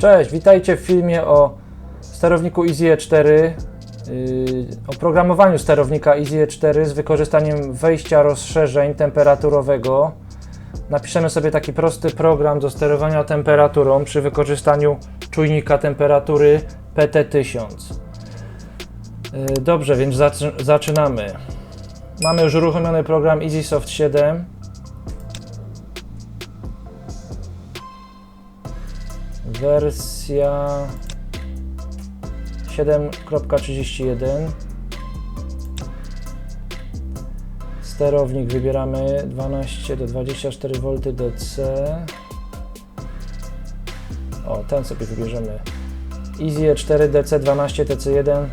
Cześć, witajcie w filmie o sterowniku EasyE 4, yy, o programowaniu sterownika EasyE 4 z wykorzystaniem wejścia rozszerzeń temperaturowego. Napiszemy sobie taki prosty program do sterowania temperaturą przy wykorzystaniu czujnika temperatury PT1000. Yy, Dobrze, więc zaczy- zaczynamy. Mamy już uruchomiony program EasySoft 7. Wersja 7.31 Sterownik wybieramy 12 do 24 V DC O, ten sobie wybierzemy. Easy 4 DC 12 TC1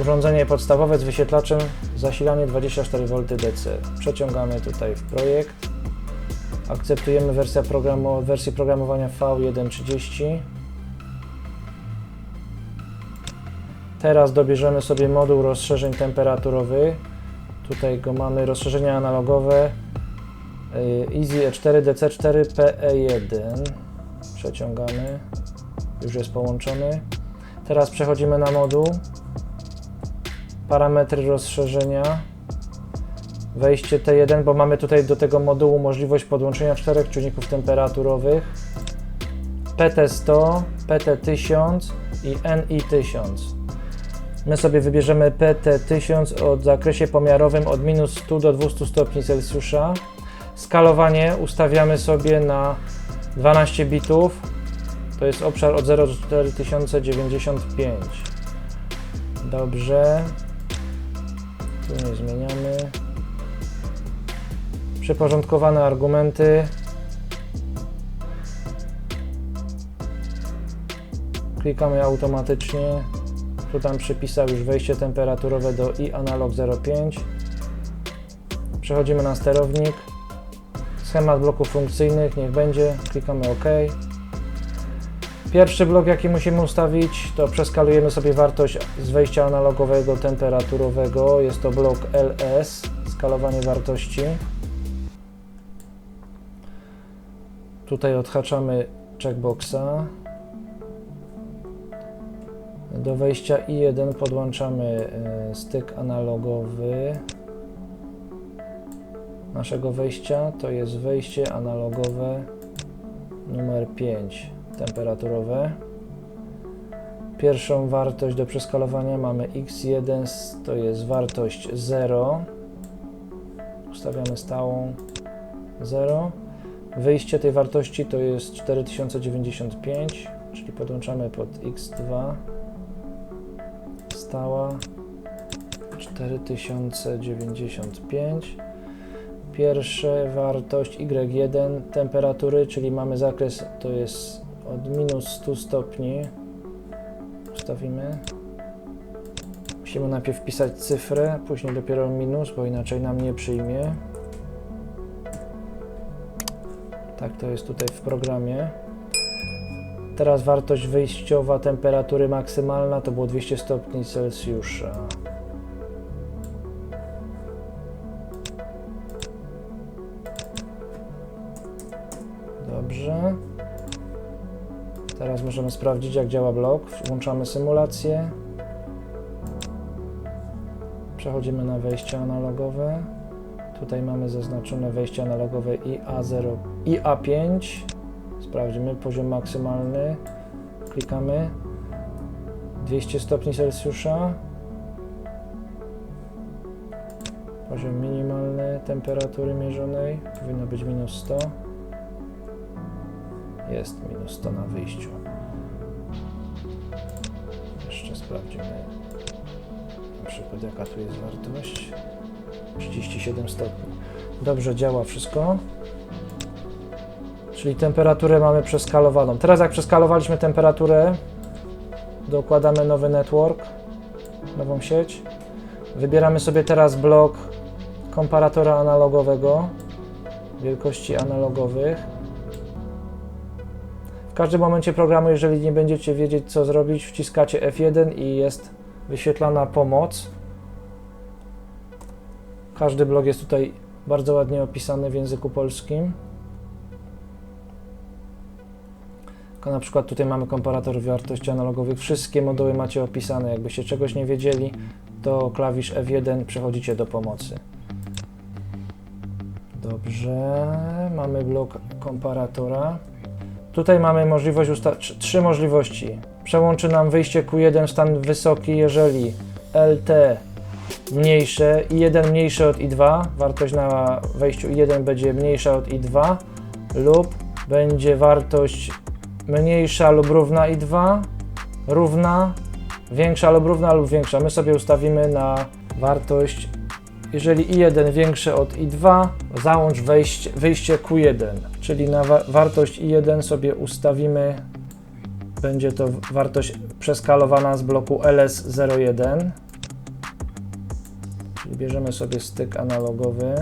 Urządzenie podstawowe z wyświetlaczem zasilanie 24 V DC Przeciągamy tutaj w projekt Akceptujemy wersję, programo, wersję programowania V1.30. Teraz dobierzemy sobie moduł rozszerzeń temperaturowych. Tutaj go mamy, rozszerzenia analogowe y, Easy E4 DC4 PE1. Przeciągamy. Już jest połączony. Teraz przechodzimy na moduł. Parametry rozszerzenia wejście T1, bo mamy tutaj do tego modułu możliwość podłączenia czterech czujników temperaturowych PT100, PT1000 i NI1000. My sobie wybierzemy PT1000 o zakresie pomiarowym od minus 100 do 200 stopni Celsjusza. Skalowanie ustawiamy sobie na 12 bitów. To jest obszar od 0 do 4095. Dobrze. Tu nie zmieniamy. Przeporządkowane argumenty. Klikamy automatycznie. Tu tam przypisał już wejście temperaturowe do i analog 05. Przechodzimy na sterownik. Schemat bloków funkcyjnych, niech będzie. Klikamy OK. Pierwszy blok, jaki musimy ustawić, to przeskalujemy sobie wartość z wejścia analogowego temperaturowego. Jest to blok LS, skalowanie wartości. Tutaj odhaczamy checkboxa. Do wejścia i1 podłączamy e, styk analogowy naszego wejścia. To jest wejście analogowe numer 5 temperaturowe. Pierwszą wartość do przeskalowania mamy x1, to jest wartość 0. Ustawiamy stałą 0. Wyjście tej wartości to jest 4095, czyli podłączamy pod x2. Stała 4095. Pierwsza wartość y1 temperatury, czyli mamy zakres to jest od minus 100 stopni. Ustawimy. Musimy najpierw wpisać cyfrę, później dopiero minus, bo inaczej nam nie przyjmie. Tak to jest tutaj w programie. Teraz wartość wyjściowa temperatury maksymalna to było 200 stopni Celsjusza. Dobrze. Teraz możemy sprawdzić jak działa blok. Włączamy symulację. Przechodzimy na wejście analogowe. Tutaj mamy zaznaczone wejście analogowe IA0, IA5. Sprawdzimy poziom maksymalny. Klikamy. 200 stopni Celsjusza. Poziom minimalny temperatury mierzonej powinno być minus 100. Jest minus 100 na wyjściu. Jeszcze sprawdzimy na przykład jaka tu jest wartość. 37 stopni. Dobrze działa wszystko. Czyli temperaturę mamy przeskalowaną. Teraz jak przeskalowaliśmy temperaturę, dokładamy nowy network, nową sieć. Wybieramy sobie teraz blok komparatora analogowego, wielkości analogowych. W każdym momencie programu, jeżeli nie będziecie wiedzieć co zrobić, wciskacie F1 i jest wyświetlana pomoc. Każdy blok jest tutaj bardzo ładnie opisany w języku polskim. Na przykład tutaj mamy komparator wartości analogowych. Wszystkie moduły macie opisane. Jakbyście czegoś nie wiedzieli, to klawisz F1 przechodzicie do pomocy. Dobrze, mamy blok komparatora. Tutaj mamy możliwość trzy możliwości. Przełączy nam wyjście Q1 w stan wysoki, jeżeli LT mniejsze, I1 mniejsze od I2, wartość na wejściu I1 będzie mniejsza od I2 lub będzie wartość mniejsza lub równa I2, równa, większa lub równa lub większa. My sobie ustawimy na wartość, jeżeli I1 większe od I2, załącz wejście, wyjście Q1, czyli na wa- wartość I1 sobie ustawimy, będzie to wartość przeskalowana z bloku LS01. Czyli bierzemy sobie styk analogowy.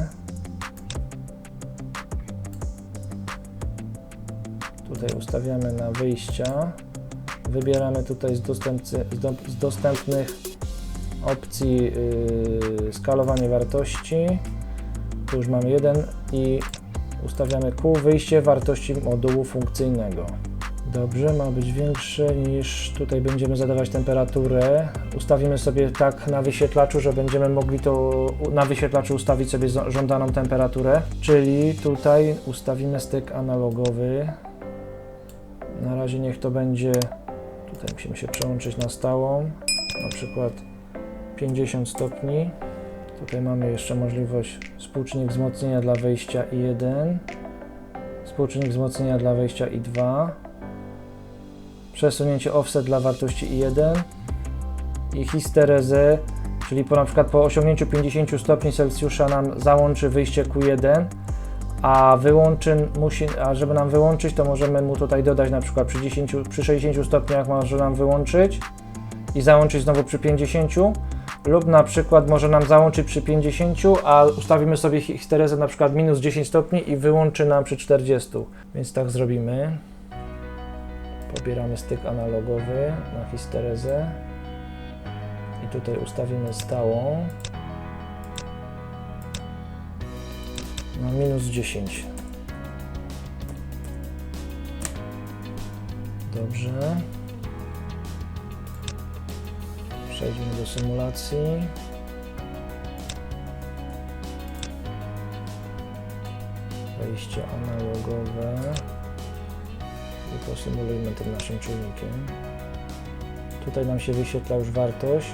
Tutaj ustawiamy na wyjścia. Wybieramy tutaj z, dostępcy, z, do, z dostępnych opcji yy, skalowanie wartości. Tu już mamy jeden i ustawiamy Q wyjście wartości modułu funkcyjnego. Dobrze, ma być większe niż tutaj będziemy zadawać temperaturę. Ustawimy sobie tak na wyświetlaczu, że będziemy mogli to na wyświetlaczu ustawić sobie żądaną temperaturę. Czyli tutaj ustawimy styk analogowy. Na razie niech to będzie, tutaj musimy się przełączyć na stałą, na przykład 50 stopni. Tutaj mamy jeszcze możliwość współczynnik wzmocnienia dla wejścia I1, współczynnik wzmocnienia dla wejścia I2 przesunięcie offset dla wartości i1 i histerezę, czyli po na przykład po osiągnięciu 50 stopni Celsjusza nam załączy wyjście Q1, a wyłączy, musi, a żeby nam wyłączyć, to możemy mu tutaj dodać na przykład przy, 10, przy 60 stopniach może nam wyłączyć i załączyć znowu przy 50 lub na przykład może nam załączyć przy 50, a ustawimy sobie histerezę na przykład minus 10 stopni i wyłączy nam przy 40. Więc tak zrobimy. Pobieramy styk analogowy na histerezę i tutaj ustawimy stałą na minus 10. Dobrze. Przejdźmy do symulacji. Wejście analogowe i posymulujmy tym naszym czujnikiem. Tutaj nam się wyświetla już wartość.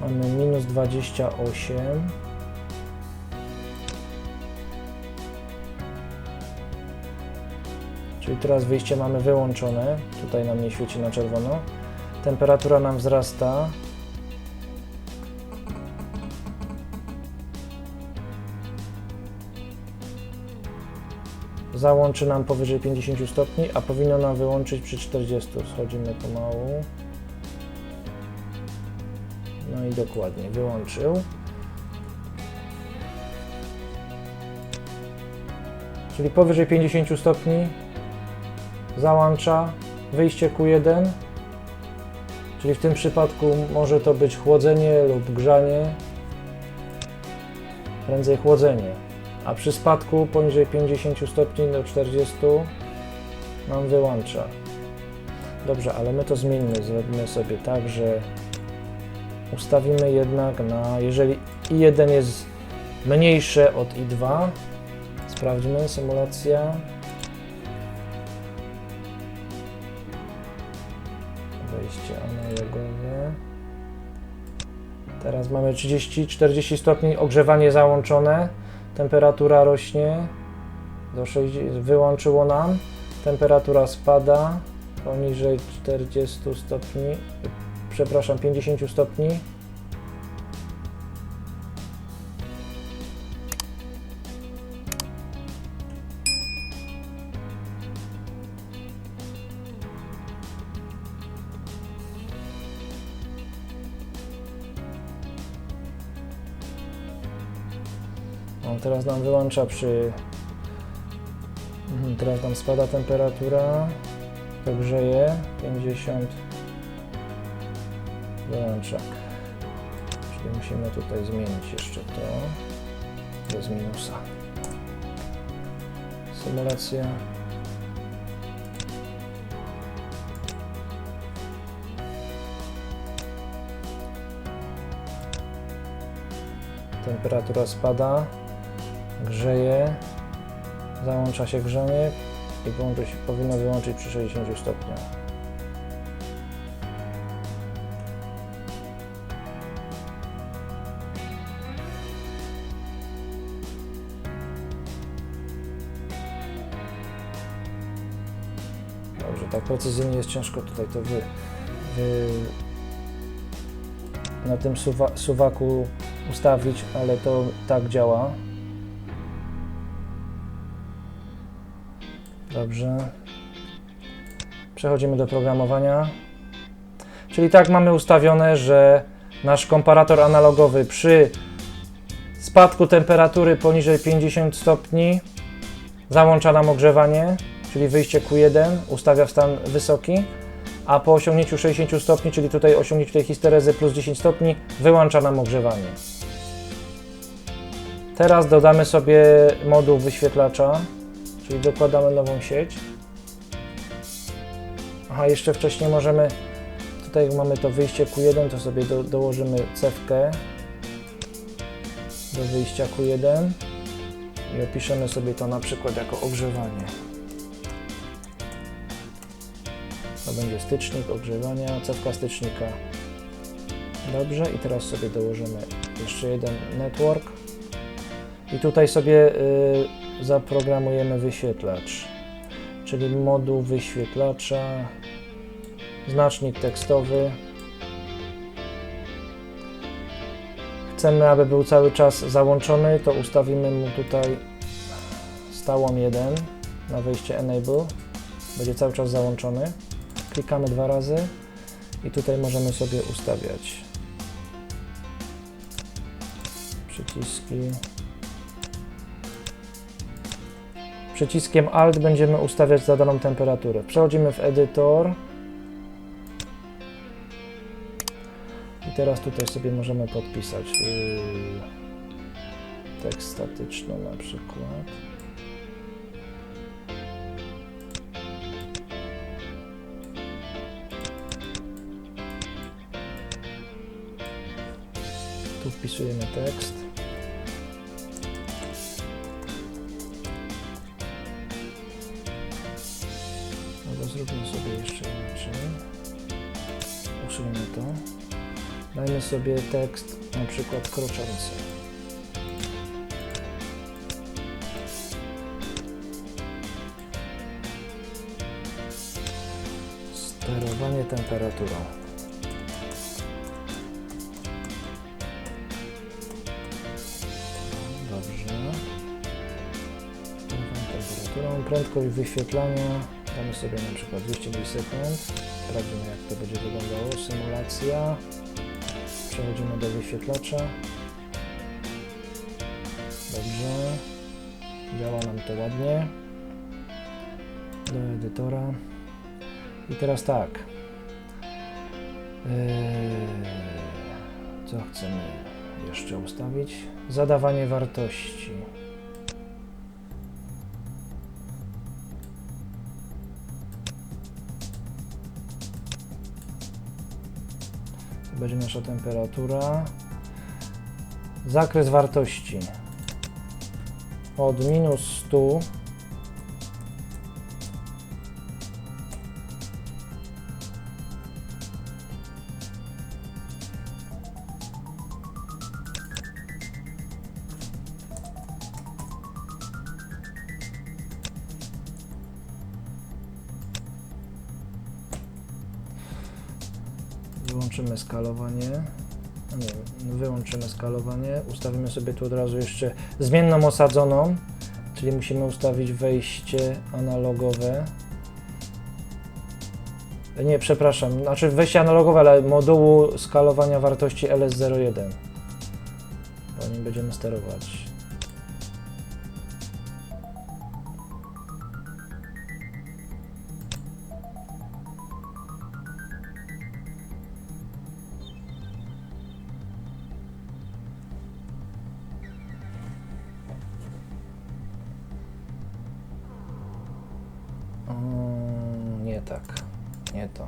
Mamy minus 28. Czyli teraz wyjście mamy wyłączone. Tutaj nam nie świeci na czerwono. Temperatura nam wzrasta. załączy nam powyżej 50 stopni, a powinno nam wyłączyć przy 40. Schodzimy pomału. No i dokładnie, wyłączył. Czyli powyżej 50 stopni załącza wyjście Q1. Czyli w tym przypadku może to być chłodzenie lub grzanie. Prędzej chłodzenie a przy spadku poniżej 50 stopni do 40 nam wyłącza. Dobrze, ale my to zmieńmy. Zrobimy sobie tak, że ustawimy jednak na, jeżeli i1 jest mniejsze od i2, sprawdźmy, symulacja. Teraz mamy 30-40 stopni, ogrzewanie załączone temperatura rośnie do 60, wyłączyło nam, temperatura spada poniżej 40 stopni, przepraszam, 50 stopni. On teraz nam wyłącza przy... Mhm, teraz nam spada temperatura, to grzeje, 50... Wyłącza. Czyli musimy tutaj zmienić jeszcze to. To jest minusa. Symulacja. temperatura spada grzeje, załącza się grzanie i połączy się, powinno wyłączyć przy 60 stopniach. Dobrze, tak precyzyjnie jest ciężko tutaj to wy, wy na tym suwa, suwaku ustawić, ale to tak działa. Dobrze. Przechodzimy do programowania. Czyli tak mamy ustawione, że nasz komparator analogowy przy spadku temperatury poniżej 50 stopni załącza nam ogrzewanie, czyli wyjście Q1 ustawia w stan wysoki, a po osiągnięciu 60 stopni, czyli tutaj osiągnięciu tej histerezy plus 10 stopni, wyłącza nam ogrzewanie. Teraz dodamy sobie moduł wyświetlacza, czyli dokładamy nową sieć. Aha, jeszcze wcześniej możemy, tutaj jak mamy to wyjście Q1, to sobie do, dołożymy cewkę do wyjścia Q1 i opiszemy sobie to na przykład jako ogrzewanie. To będzie stycznik ogrzewania, cewka stycznika. Dobrze, i teraz sobie dołożymy jeszcze jeden network. I tutaj sobie y, zaprogramujemy wyświetlacz, czyli moduł wyświetlacza, znacznik tekstowy. Chcemy, aby był cały czas załączony, to ustawimy mu tutaj stałą 1 na wejście Enable. Będzie cały czas załączony. Klikamy dwa razy i tutaj możemy sobie ustawiać przyciski. Przyciskiem Alt będziemy ustawiać zadaną temperaturę. Przechodzimy w edytor. I teraz tutaj sobie możemy podpisać yy, tekst statyczny na przykład. Tu wpisujemy tekst. Sobie tekst na przykład kroczący. Sterowanie temperaturą. Dobrze. Temperaturą. Prędkość wyświetlania. Damy sobie na przykład 200 milisekund. Sprawdzimy jak to będzie wyglądało. Symulacja. Przechodzimy do wyświetlacza. Dobrze. Działa nam to ładnie. Do edytora. I teraz tak. Eee, co chcemy jeszcze ustawić? Zadawanie wartości. Będzie nasza temperatura. Zakres wartości od minus 100 skalowanie. No nie, wyłączymy skalowanie. Ustawimy sobie tu od razu jeszcze zmienną osadzoną, czyli musimy ustawić wejście analogowe. Nie, przepraszam, znaczy wejście analogowe, ale modułu skalowania wartości LS01. Bo nim będziemy sterować. Tak, nie to.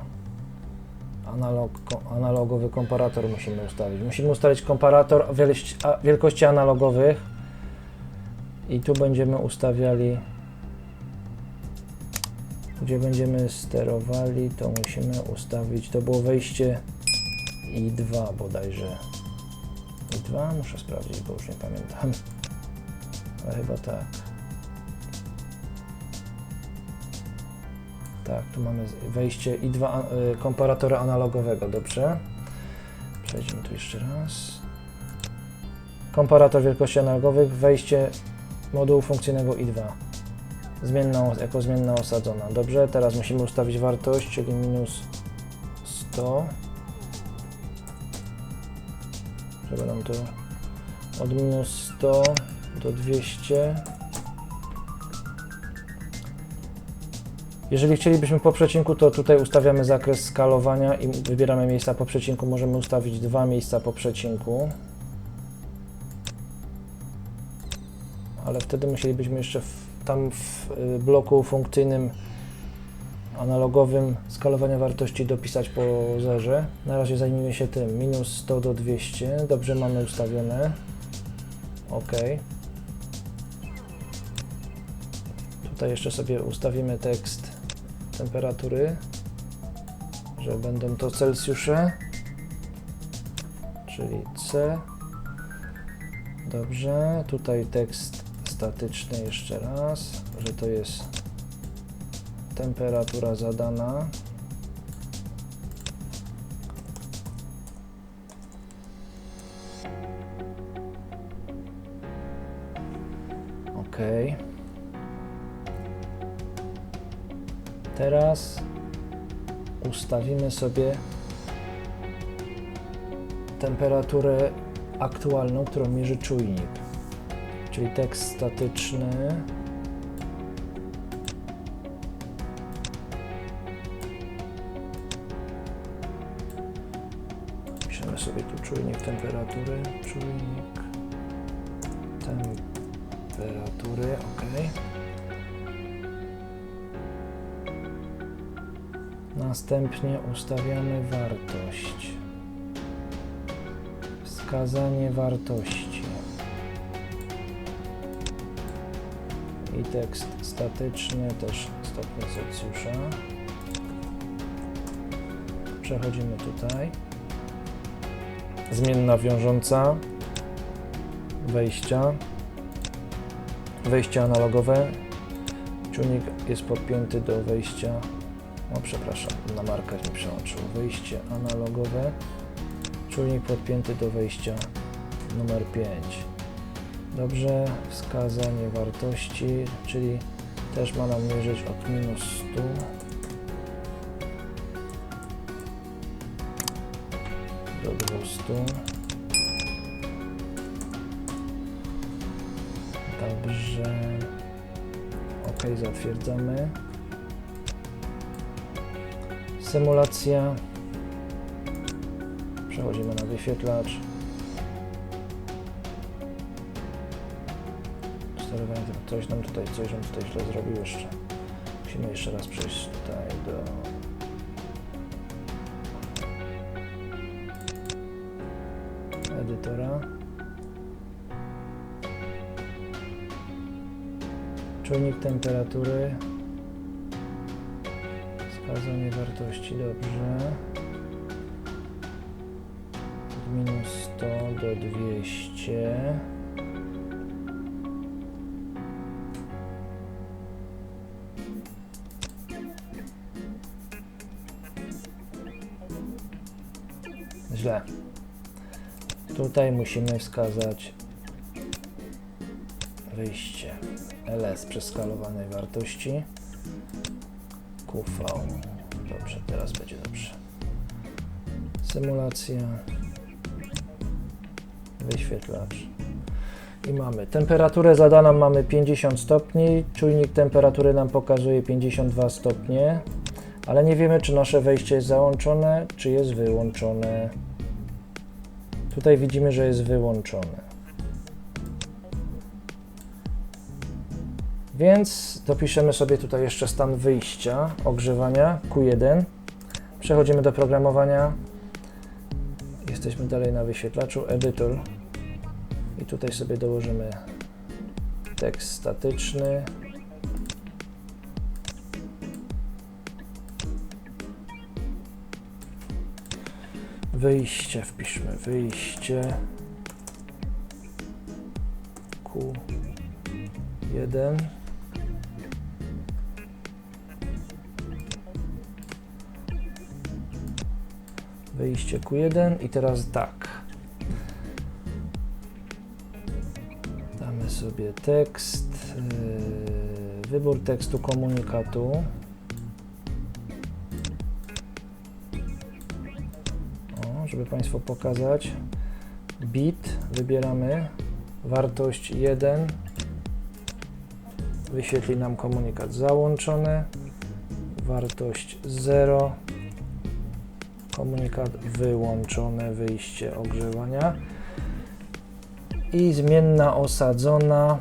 analog, analogowy komparator musimy ustawić. Musimy ustalić komparator wielkości analogowych i tu będziemy ustawiali gdzie będziemy sterowali, to musimy ustawić, to było wejście i2 bodajże. I2? Muszę sprawdzić, bo już nie pamiętam. Ale chyba tak. Tak, tu mamy wejście i2 a- y, komparatora analogowego, dobrze. Przejdźmy tu jeszcze raz. Komparator wielkości analogowych, wejście modułu funkcyjnego i2. Zmienna, jako zmienna osadzona. Dobrze, teraz musimy ustawić wartość, czyli minus 100. Żeby nam to od minus 100 do 200. Jeżeli chcielibyśmy po przecinku, to tutaj ustawiamy zakres skalowania i wybieramy miejsca po przecinku. Możemy ustawić dwa miejsca po przecinku. Ale wtedy musielibyśmy jeszcze w, tam w y, bloku funkcyjnym analogowym skalowania wartości dopisać po zerze. Na razie zajmijmy się tym. Minus 100 do 200. Dobrze mamy ustawione. OK. Tutaj jeszcze sobie ustawimy tekst temperatury, że będą to Celsjusze, czyli C. Dobrze, tutaj tekst statyczny jeszcze raz, że to jest temperatura zadana. OK. Teraz ustawimy sobie temperaturę aktualną, którą mierzy czujnik. Czyli tekst statyczny. Piszemy sobie tu czujnik temperatury. Czujnik temperatury, ok. Następnie ustawiamy wartość. Wskazanie wartości. I tekst statyczny, też stopnie Celsjusza. Przechodzimy tutaj. Zmienna wiążąca. Wejścia. Wejście analogowe. Czujnik jest podpięty do wejścia o, przepraszam, na markach mi przełączył. Wyjście analogowe. Czujnik podpięty do wejścia numer 5. Dobrze, wskazanie wartości, czyli też ma nam mierzyć od minus 100 do 200. Dobrze. OK, zatwierdzamy. Symulacja. Przechodzimy na wyświetlacz. Sterowanie, coś nam tutaj, coś nam tutaj źle zrobił jeszcze. Musimy jeszcze raz przejść tutaj do... Edytora. Czujnik temperatury. 30, dobrze. Od minus 100 do 200. Źle. Tutaj musimy wskazać wyjście LS przeskalowanej wartości QV. Dobrze, teraz będzie dobrze. Symulacja. Wyświetlacz. I mamy temperaturę zadaną mamy 50 stopni. Czujnik temperatury nam pokazuje 52 stopnie. Ale nie wiemy, czy nasze wejście jest załączone, czy jest wyłączone. Tutaj widzimy, że jest wyłączone. Więc dopiszemy sobie tutaj jeszcze stan wyjścia ogrzewania Q1. Przechodzimy do programowania. Jesteśmy dalej na wyświetlaczu Editor. I tutaj sobie dołożymy tekst statyczny. Wyjście, wpiszmy wyjście. Q1. Wyjście Q1 i teraz tak. Damy sobie tekst, yy, wybór tekstu komunikatu. O, żeby Państwu pokazać. Bit wybieramy, wartość 1. Wyświetli nam komunikat załączony. Wartość 0 komunikat wyłączone, wyjście ogrzewania i zmienna osadzona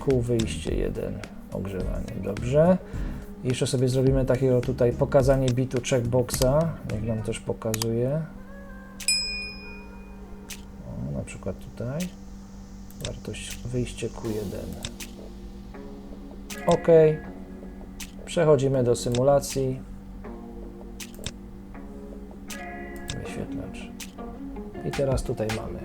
ku wyjście 1 ogrzewanie, dobrze. Jeszcze sobie zrobimy takiego tutaj pokazanie bitu checkboxa, niech nam też pokazuje. O, na przykład tutaj wartość wyjście Q1. OK. Przechodzimy do symulacji. I teraz tutaj mamy.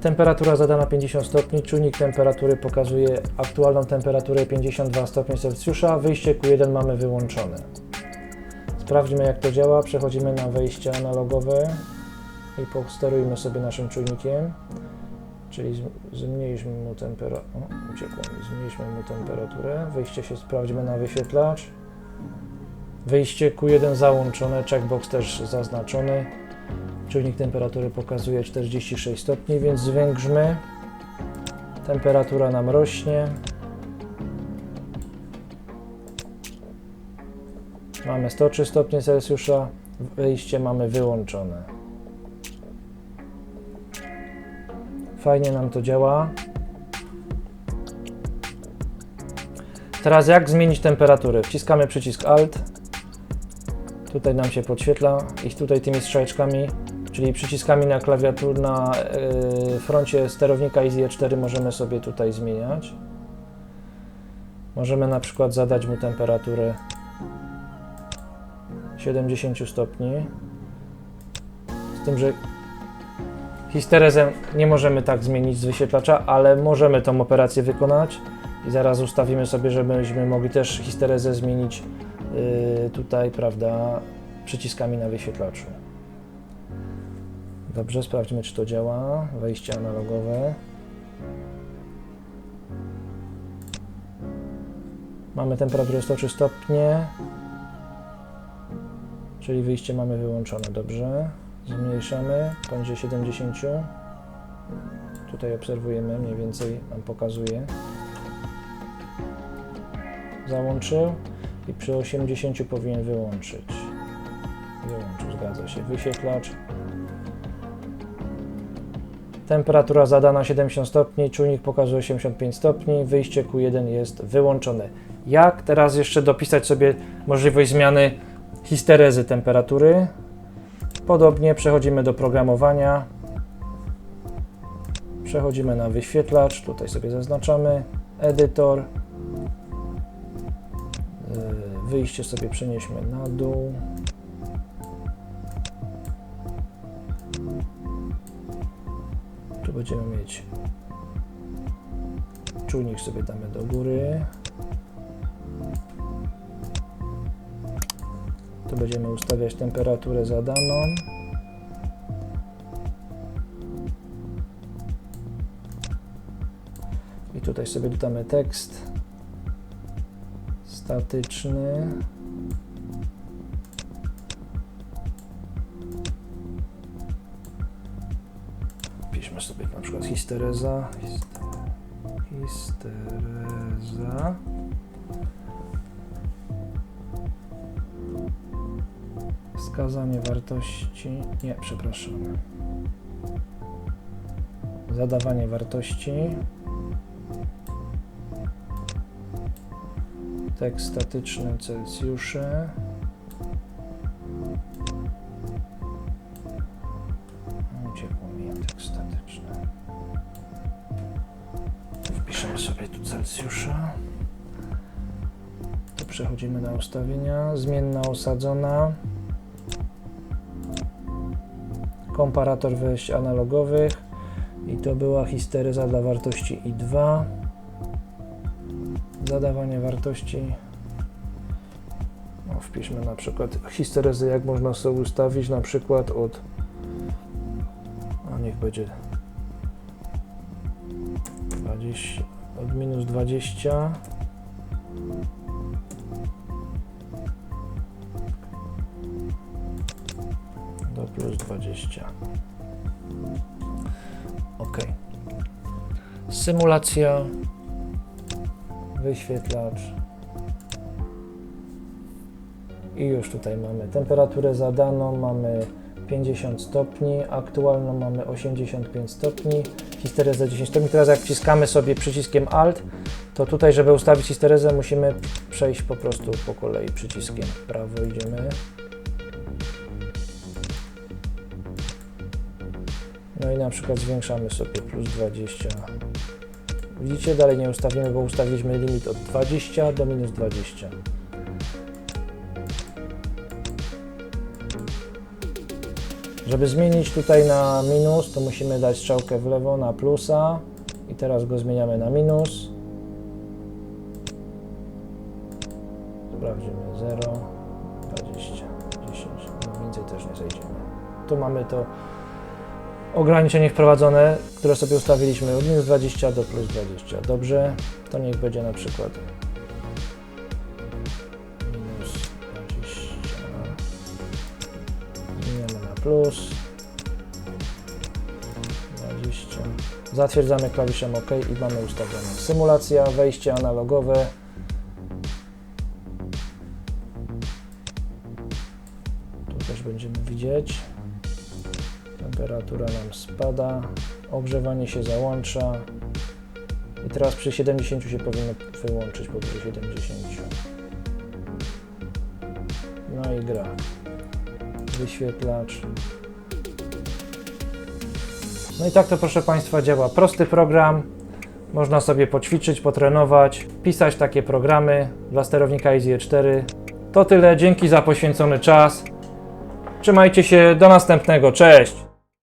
Temperatura zadana 50 stopni, czujnik temperatury pokazuje aktualną temperaturę 52 stopnie Celsjusza, wyjście Q1 mamy wyłączone. Sprawdźmy jak to działa, przechodzimy na wejście analogowe i posterujmy sobie naszym czujnikiem, czyli zmniejszmy mu temperaturę, zmniejszmy mu temperaturę, wyjście się sprawdźmy na wyświetlacz, wyjście Q1 załączone, checkbox też zaznaczony, Czujnik temperatury pokazuje 46 stopni, więc zwiększmy. Temperatura nam rośnie. Mamy 103 stopnie Celsjusza. Wyjście mamy wyłączone. Fajnie nam to działa. Teraz jak zmienić temperaturę? Wciskamy przycisk Alt. Tutaj nam się podświetla i tutaj tymi strzałeczkami czyli przyciskami na klawiatur na y, froncie sterownika Easy 4 możemy sobie tutaj zmieniać. Możemy na przykład zadać mu temperaturę 70 stopni. Z tym, że histerezę nie możemy tak zmienić z wyświetlacza, ale możemy tą operację wykonać i zaraz ustawimy sobie, żebyśmy mogli też histerezę zmienić y, tutaj, prawda, przyciskami na wyświetlaczu. Dobrze, sprawdźmy, czy to działa. Wejście analogowe. Mamy temperaturę 103 stopnie, czyli wyjście mamy wyłączone. Dobrze, zmniejszamy poniżej 70. Tutaj obserwujemy, mniej więcej nam pokazuje. Załączył i przy 80 powinien wyłączyć. Wyłączył, zgadza się. Wyświetlacz. Temperatura zadana 70 stopni, czujnik pokazuje 85 stopni, wyjście Q1 jest wyłączone. Jak teraz jeszcze dopisać sobie możliwość zmiany histerezy temperatury? Podobnie przechodzimy do programowania. Przechodzimy na wyświetlacz, tutaj sobie zaznaczamy edytor. Yy, Wyjście sobie przenieśmy na dół. Tu będziemy mieć czujnik sobie damy do góry. Tu będziemy ustawiać temperaturę zadaną. I tutaj sobie dodamy tekst statyczny. Na przykład histereza. hist- Histereza. Wskazanie wartości. Nie, przepraszam. Zadawanie wartości. Tekst statyczny, Celsjusze. Przechodzimy na ustawienia. Zmienna osadzona. Komparator wejść analogowych. I to była histeryza dla wartości i2. Zadawanie wartości. No, wpiszmy na przykład histeryzę, jak można sobie ustawić, na przykład od. A niech będzie 20, od minus 20 Symulacja, wyświetlacz. I już tutaj mamy temperaturę zadaną, mamy 50 stopni, aktualną mamy 85 stopni, histerezę 10 stopni. Teraz jak wciskamy sobie przyciskiem Alt, to tutaj, żeby ustawić histerezę, musimy przejść po prostu po kolei przyciskiem w prawo idziemy. No i na przykład zwiększamy sobie plus 20. Widzicie, dalej nie ustawimy, bo ustawiliśmy limit od 20 do minus 20. Żeby zmienić tutaj na minus, to musimy dać strzałkę w lewo na plusa i teraz go zmieniamy na minus. Sprawdzimy 0, 20, 10, no więcej też nie zejdziemy. Tu mamy to ograniczenie wprowadzone, które sobie ustawiliśmy od minus 20 do plus 20. Dobrze, to niech będzie na przykład minus 20. Zmieniamy na plus 20. Zatwierdzamy klawiszem OK i mamy ustawione. Symulacja, wejście analogowe. Tu też będziemy widzieć. Temperatura nam spada, ogrzewanie się załącza i teraz przy 70 się powinno wyłączyć powyżej 70. No i gra. Wyświetlacz. No i tak to proszę Państwa działa. Prosty program. Można sobie poćwiczyć, potrenować, pisać takie programy dla sterownika Easy 4. To tyle. Dzięki za poświęcony czas. Trzymajcie się. Do następnego. Cześć!